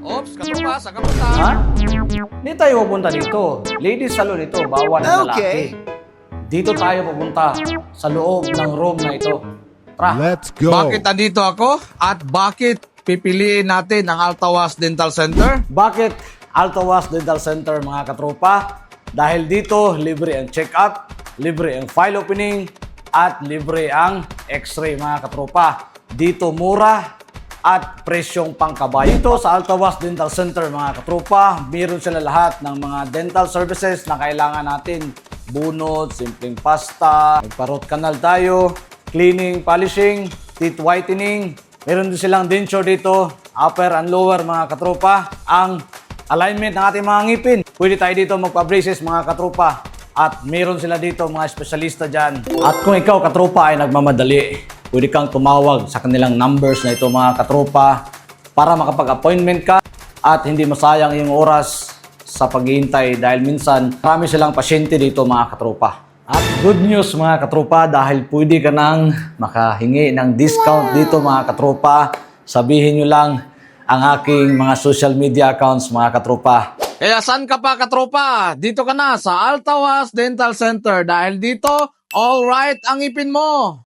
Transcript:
Ops, katropa, saan ka punta? Ha? Hindi tayo pupunta dito. Ladies salon ito, bawal ang lalaki. Dito tayo pupunta sa loob ng room na ito. Tara. Let's go. Bakit andito ako? At bakit pipiliin natin ang Altawas Dental Center? Bakit Altawas Dental Center mga katropa? Dahil dito libre ang check-up, libre ang file opening, at libre ang x-ray mga katropa. Dito mura at presyong pangkabayo. Dito sa Altawas Dental Center mga katropa, meron sila lahat ng mga dental services na kailangan natin. Bunot, simpleng pasta, magpa-root canal tayo, cleaning, polishing, teeth whitening. Meron din silang denture dito, upper and lower mga katropa. Ang alignment ng ating mga ngipin. Pwede tayo dito magpa-braces mga katropa. At meron sila dito mga espesyalista dyan. At kung ikaw katropa ay nagmamadali, pwede kang tumawag sa kanilang numbers na ito mga katropa para makapag-appointment ka at hindi masayang yung oras sa paghihintay dahil minsan marami silang pasyente dito mga katropa. At good news mga katropa dahil pwede ka nang makahingi ng discount dito mga katropa. Sabihin nyo lang ang aking mga social media accounts mga katropa. Kaya saan ka pa katropa? Dito ka na sa Altawas Dental Center dahil dito, all right ang ipin mo.